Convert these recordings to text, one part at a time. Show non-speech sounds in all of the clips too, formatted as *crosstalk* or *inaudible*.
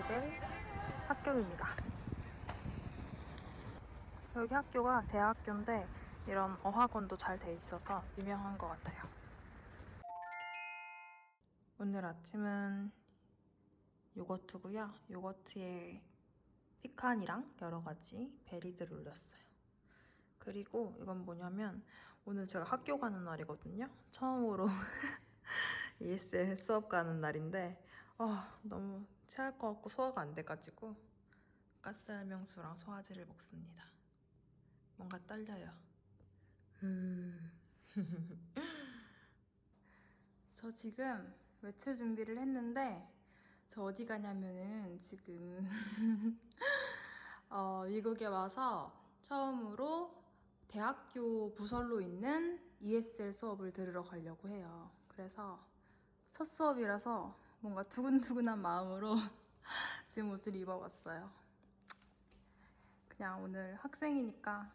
가게 될 학교입니다. 여기 학교가 대학교인데 이런 어학원도 잘 돼 있어서 유명한 것 같아요. 오늘 아침은 요거트고요. 요거트에 피칸이랑 여러 가지 베리들을 올렸어요. 그리고 이건 뭐냐면 오늘 제가 학교 가는 날이거든요. 처음으로 *laughs* ESL 수업 가는 날인데 아 너무 체할 것 같고 소화가 안 돼가지고 가스알명수랑 소화제를 먹습니다. 뭔가 떨려요. 음. *laughs* 저 지금 외출 준비를 했는데 저 어디 가냐면은 지금 *laughs* 어, 미국에 와서 처음으로 대학교 부설로 있는 ESL 수업을 들으러 가려고 해요. 그래서 첫 수업이라서 뭔가 두근두근한 마음으로 *laughs* 지금 옷을 입어봤어요. 그냥 오늘 학생이니까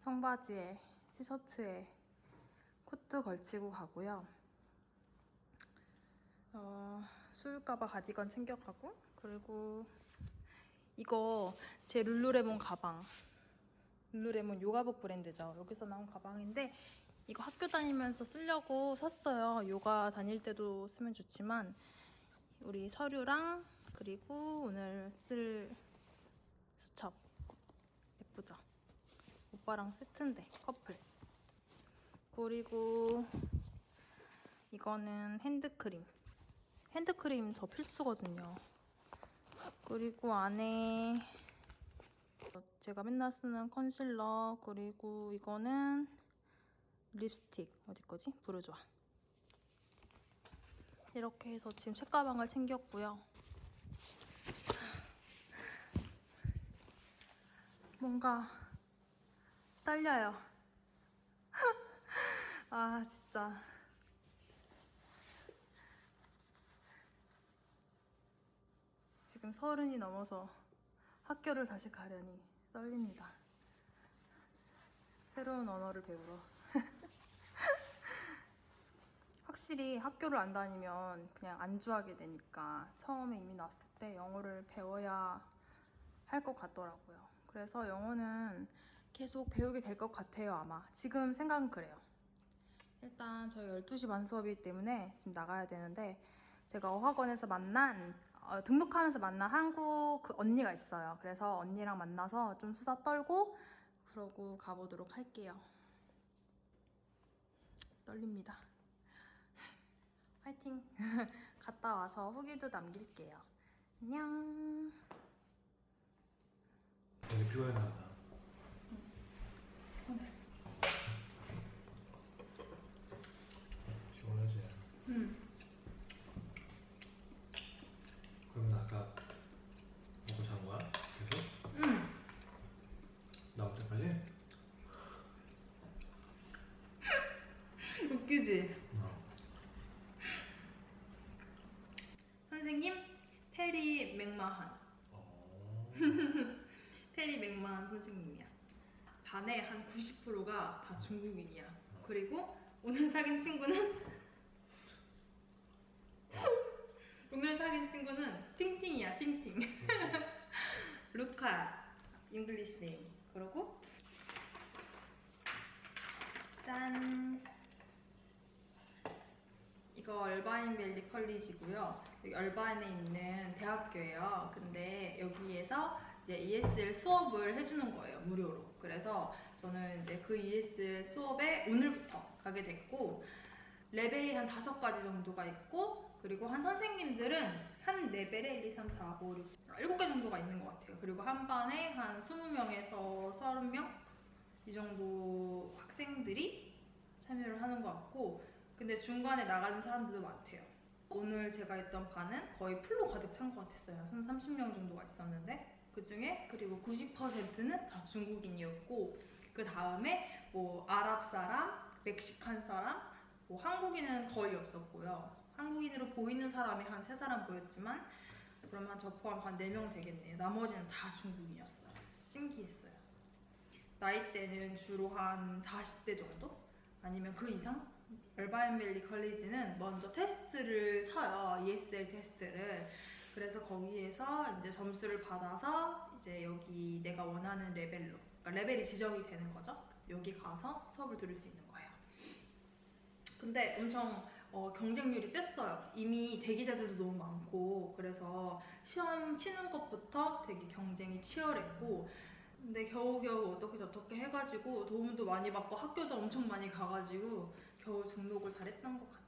청바지에 티셔츠에 코트 걸치고 가고요. 어, 추울까봐 가디건 챙겨가고 그리고 이거 제 룰루레몬 가방 룰루레몬 요가복 브랜드죠. 여기서 나온 가방인데 이거 학교 다니면서 쓰려고 샀어요. 요가 다닐 때도 쓰면 좋지만 우리 서류랑 그리고 오늘 쓸 수첩 예쁘죠? 오빠랑 세트인데 커플 그리고 이거는 핸드크림 핸드크림 저 필수거든요. 그리고 안에 제가 맨날 쓰는 컨실러 그리고 이거는 립스틱 어디 거지? 부르주아 이렇게 해서 지금 책가방을 챙겼고요. 뭔가 떨려요. *laughs* 아 진짜. 지금 서른이 넘어서 학교를 다시 가려니 떨립니다. 새로운 언어를 배우러. 확실히 학교를 안 다니면 그냥 안주하게 되니까 처음에 이미 왔을 때 영어를 배워야 할 것 같더라고요. 그래서 영어는 계속 배우게 될 것 같아요, 아마. 지금 생각은 그래요. 일단 저희 12시 반 수업이기 때문에 지금 나가야 되는데 제가 어학원에서 만난 어, 등록하면서 만난 한국 그 언니가 있어요. 그래서 언니랑 만나서 좀 수다 떨고 그러고 가보도록 할게요. 떨립니다. 화이팅! *laughs* 갔다 와서 후기도 남길게요. 안녕! 되게 피곤했나 보다. 시원하지? 응. 그러면 아까 먹고 잔 거야? 계속? 응. 나올 때까지? 웃기지? 어. 선생님, 테리 맥마한. 어. 선생님이야. 반에 한 90%가 다 중국인이야. 그리고 오늘 사귄 친구는 *laughs* 오늘 사귄 친구는 팅팅이야, 팅팅. *laughs* 루카, 잉글리시 네임. 그러고 짠. 이거 얼바인 밸리 컬리지고요. 여기 얼바인에 있는 대학교예요. 근데 여기에서 이제 ESL 수업을 해주는 거예요. 무료로. 그래서 저는 이제 그 ESL 수업에 오늘부터 가게 됐고 레벨이 한 다섯 가지 정도가 있고 그리고 한 선생님들은 한 레벨에 1, 2, 3, 4, 5, 6, 7, 개 정도가 있는 것 같아요. 그리고 한 반에 한 20명에서 30명 이 정도 학생들이 참여를 하는 것 같고 근데 중간에 나가는 사람들도 많대요. 오늘 제가 있던 반은 거의 풀로 가득 찬 것 같았어요. 한 30명 정도가 있었는데 그 중에 그리고 90%는 다 중국인이었고 그 다음에 뭐 아랍 사람, 멕시칸 사람, 뭐 한국인은 거의 없었고요. 한국인으로 보이는 사람이 한 세 사람 보였지만 그러면 저 포함 한 4명 되겠네요. 나머지는 다 중국인이었어요. 신기했어요. 나이대는 주로 한 40대 정도? 아니면 그 이상? 얼바인밸리 컬리지는 먼저 테스트를 쳐요. ESL 테스트를. 그래서 거기에서 이제 점수를 받아서 이제 여기 내가 원하는 레벨로 그러니까 레벨이 지정이 되는 거죠. 여기 가서 수업을 들을 수 있는 거예요. 근데 엄청 어, 경쟁률이 셌어요. 이미 대기자들도 너무 많고 그래서 시험 치는 것부터 되게 경쟁이 치열했고 근데 겨우겨우 어떻게 저떻게 해가지고 도움도 많이 받고 학교도 엄청 많이 가가지고 겨우 등록을 잘했던 것 같아요.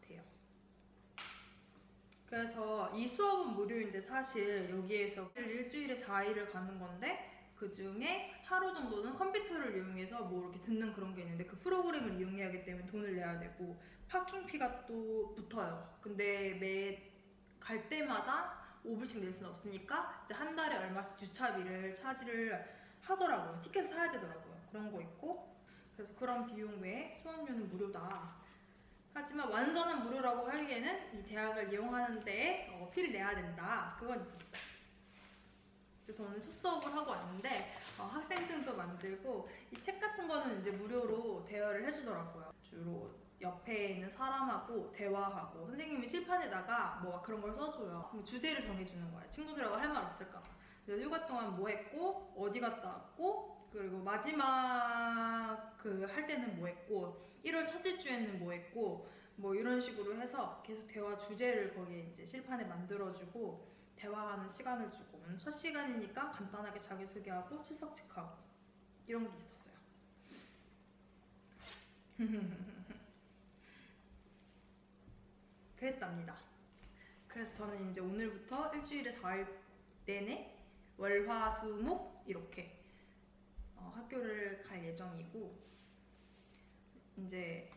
그래서 이 수업은 무료인데 사실 여기에서 일주일에 4일을 가는 건데 그 중에 하루 정도는 컴퓨터를 이용해서 뭐 이렇게 듣는 그런 게 있는데 그 프로그램을 이용해야 하기 때문에 돈을 내야 되고 파킹피가 또 붙어요. 근데 매 갈 때마다 5불씩 낼 수는 없으니까 이제 한 달에 얼마씩 주차비를 차지를 하더라고요. 티켓을 사야 되더라고요. 그런 거 있고 그래서 그런 비용 외에 수업료는 무료다. 하지만 완전한 무료라고 하기에는 이 대학을 이용하는 데에 어, 피를 내야 된다. 그건 있었어요. 그래서 저는 첫 수업을 하고 왔는데 어, 학생증도 만들고 이 책 같은 거는 이제 무료로 대여를 해주더라고요. 주로 옆에 있는 사람하고 대화하고 선생님이 칠판에다가 뭐 그런 걸 써줘요. 그 주제를 정해주는 거예요. 친구들하고 할 말 없을까 봐. 그래서 휴가 동안 뭐 했고 어디 갔다 왔고 그리고 마지막 그 할 때는 뭐 했고 1월 첫째 주에는 뭐 했고 뭐 이런 식으로 해서 계속 대화 주제를 거기에 이제 실판에 만들어주고 대화하는 시간을 주고 오늘 첫 시간이니까 간단하게 자기소개하고 출석 체크하고 이런 게 있었어요. *laughs* 그랬답니다. 그래서 저는 이제 오늘부터 일주일에 4일 내내 월 화 수 목 이렇게 어, 학교를 갈 예정이고 이제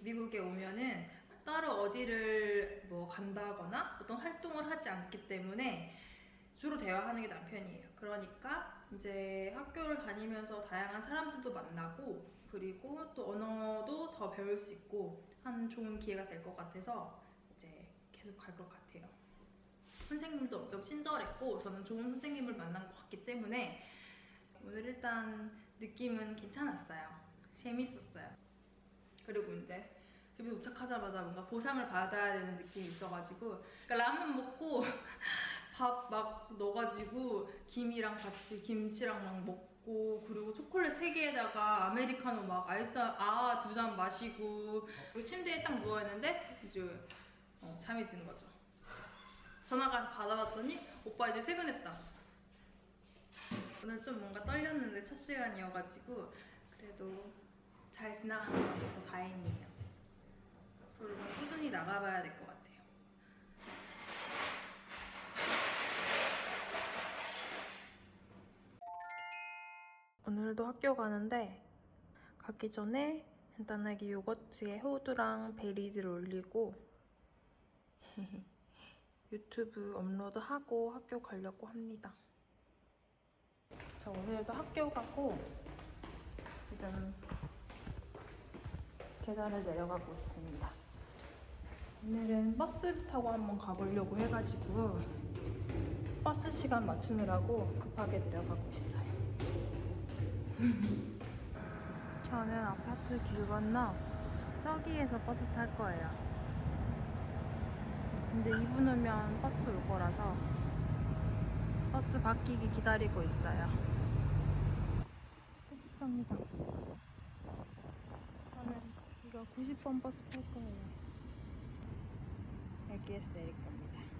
미국에 오면은 따로 어디를 뭐 간다거나 어떤 활동을 하지 않기 때문에 주로 대화하는 게 남편이에요. 그러니까 이제 학교를 다니면서 다양한 사람들도 만나고 그리고 또 언어도 더 배울 수 있고 한 좋은 기회가 될 것 같아서 이제 계속 갈 것 같아요. 선생님도 엄청 친절했고 저는 좋은 선생님을 만난 것 같기 때문에 오늘 일단 느낌은 괜찮았어요. 재밌었어요. 그리고 이제 집에 도착하자마자 뭔가 보상을 받아야 되는 느낌이 있어가지고 그러니까 라면 먹고 *laughs* 밥 막 넣어가지고 김이랑 같이 김치랑 막 먹고 그리고 초콜릿 3개에다가 아메리카노 막 아이스 아 두 잔 마시고 침대에 딱 누워있는데 이제 어, 잠이 드는 거죠. 전화가 받아봤더니 오빠 이제 퇴근했다. 오늘 좀 뭔가 떨렸는데 첫 시간이어가지고 그래도 잘 지나가는 것 같아서 다행이에요. 좀 꾸준히 나가봐야 될 것 같아요. 오늘도 학교 가는데 가기 전에 간단하게 요거트에 호두랑 베리들 올리고 *laughs* 유튜브 업로드하고 학교 가려고 합니다. 저 오늘도 학교 가고 지금 계단을 내려가고 있습니다. 오늘은 버스를 타고 한번 가보려고 해가지고 버스 시간 맞추느라고 급하게 내려가고 있어요. *laughs* 저는 아파트 길 건너 저기에서 버스 탈 거예요. 이제 2분 후면 버스 올 거라서 버스 바뀌기 기다리고 있어요. 버스 정류장. 저는 이거 90번 버스 탈 거예요. 여기에서 내릴 겁니다.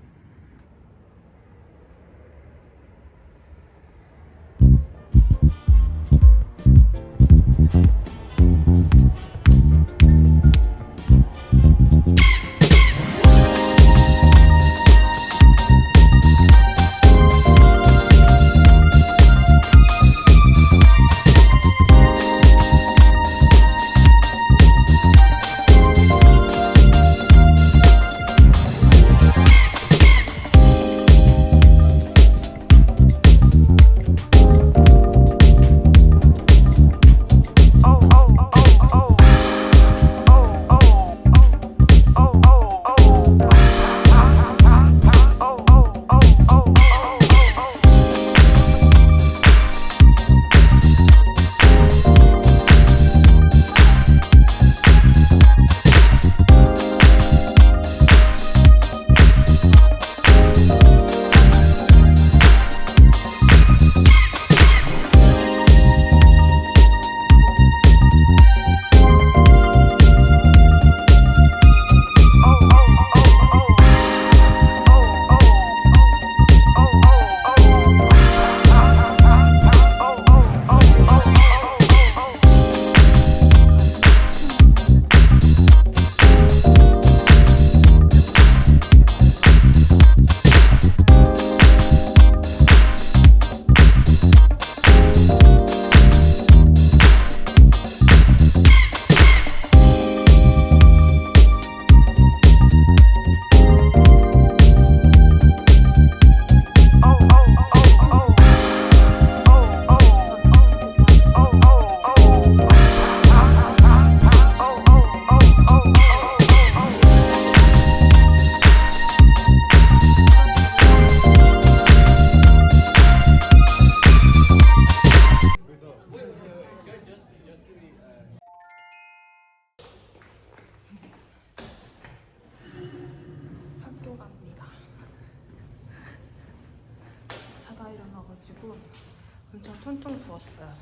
엄청 퉁퉁 부었어요.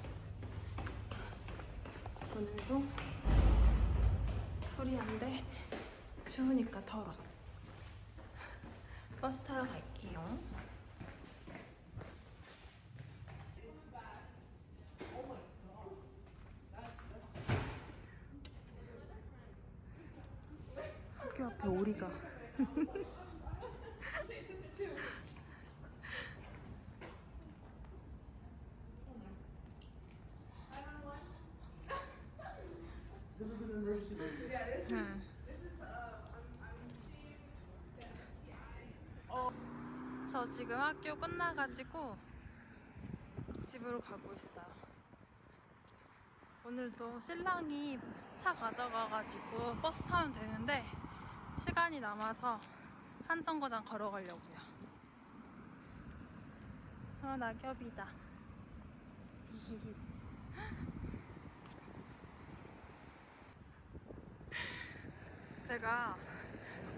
오늘도 프리한데 추우니까 털어. 버스 타러 갈게요. 학교 앞에 오리가. *laughs* 응. 저 지금 학교 끝나가지고 집으로 가고 있어요. 오늘도 신랑이 차 가져가가지고 버스 타면 되는데 시간이 남아서 한 정거장 걸어가려고요. 어, 낙엽이다. *laughs* 제가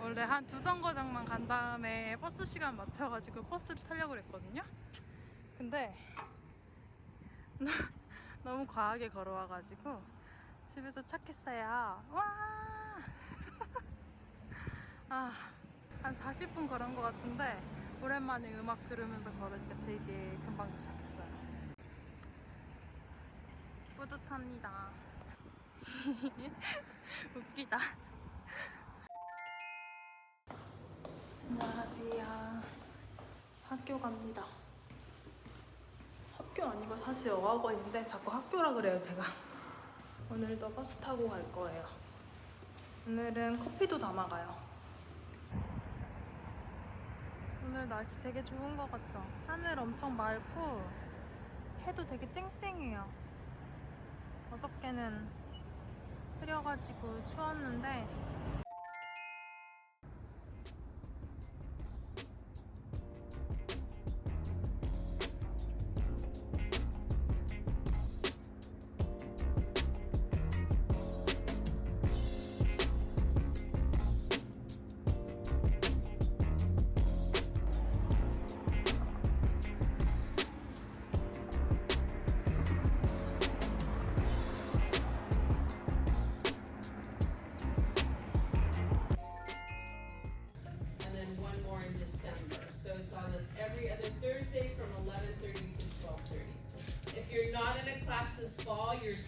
원래 한 두 정거장만 간 다음에 버스 시간 맞춰가지고 버스를 타려고 그랬거든요. 근데 *laughs* 너무 과하게 걸어와가지고 집에서 착했어요. 와! *laughs* 아, 한 40분 걸은 것 같은데 오랜만에 음악 들으면서 걸으니까 되게 금방 도착했어요. 뿌듯합니다. *laughs* 웃기다. 안녕하세요. 학교 갑니다. 학교 아니고 사실 어학원인데 자꾸 학교라 그래요, 제가. 오늘도 버스 타고 갈 거예요. 오늘은 커피도 담아가요. 오늘 날씨 되게 좋은 것 같죠? 하늘 엄청 맑고 해도 되게 쨍쨍해요. 어저께는 흐려가지고 추웠는데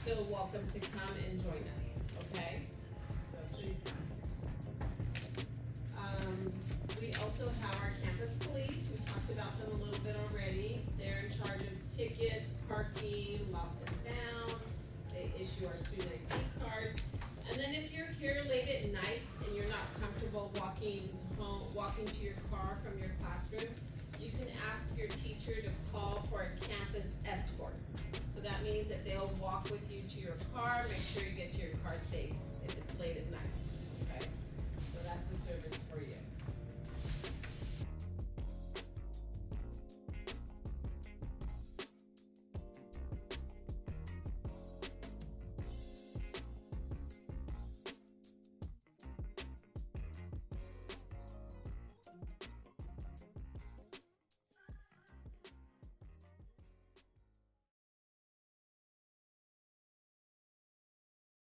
still welcome to come and join us, okay? So please come. Um, we also have our campus police, we talked about them a little bit already. They're in charge of tickets, parking, lost and found. They issue our student ID cards. And then if you're here late at night and you're not comfortable walking home, walking to your car from your classroom, you can ask your teacher to call for a campus escort. So that means that they'll walk with you to your car, make sure you get to your car safe if it's late